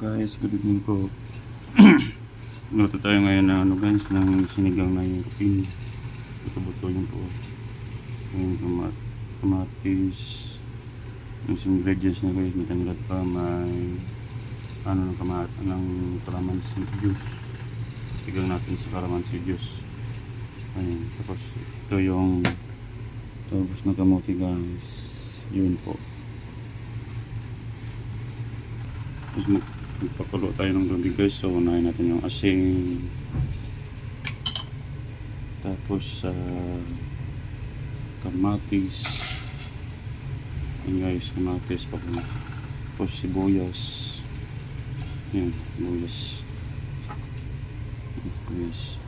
guys, good evening po. Luto tayo ngayon na ano guys, ng sinigang na yung pin. Buto-buto yun po. Yung tomat kamatis. Yung ingredients na guys, may tanglad pa, may ano ng kamat, ng kalamansi juice. Sigang natin sa kalamansi juice. Ayun, tapos ito yung tapos na kamote guys. Yun po. Tapos magpakulo tayo ng tubig guys. So, unahin natin yung asin. Tapos, sa kamatis. Yan guys, kamatis. Pakulo. Tapos, sibuyas. Yan, sibuyas. Sibuyas.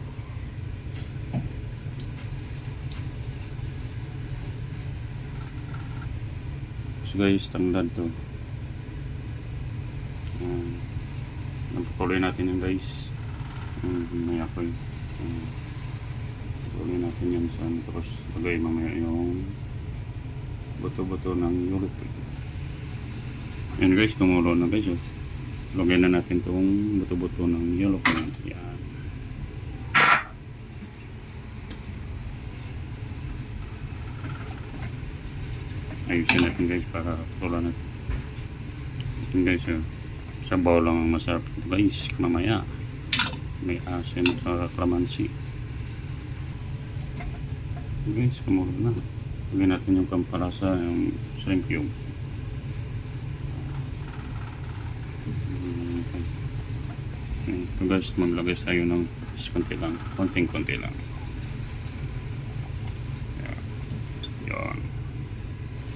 So guys, tanglad to. Um, Nagpatuloy natin yung guys. Um, may apoy. Um, Patuloy natin yan sa ano. Tapos lagay mamaya yung buto-buto ng yulot. Yan guys, tumulo na guys. Oh. Lagay na natin itong buto-buto ng yulot. Yan. Ayusin natin guys para patuloy natin. Ito guys, oh. Sabaw lang ang masarap guys. Mamaya. May asin sa kalamansi. Guys, kumulog na. Lagyan natin yung pampalasa, yung shrimp cube. Ito guys, maglagay tayo ng konti lang. Konting-konti lang. Yan. Yan.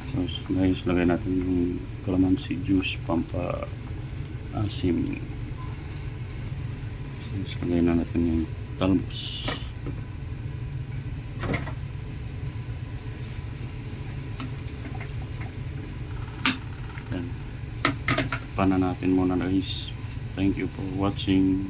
Tapos guys, lagay natin yung kalamansi juice, pampa asim. Tapos lagay na natin yung talbos. Yan. Pana natin muna guys. Thank you for watching.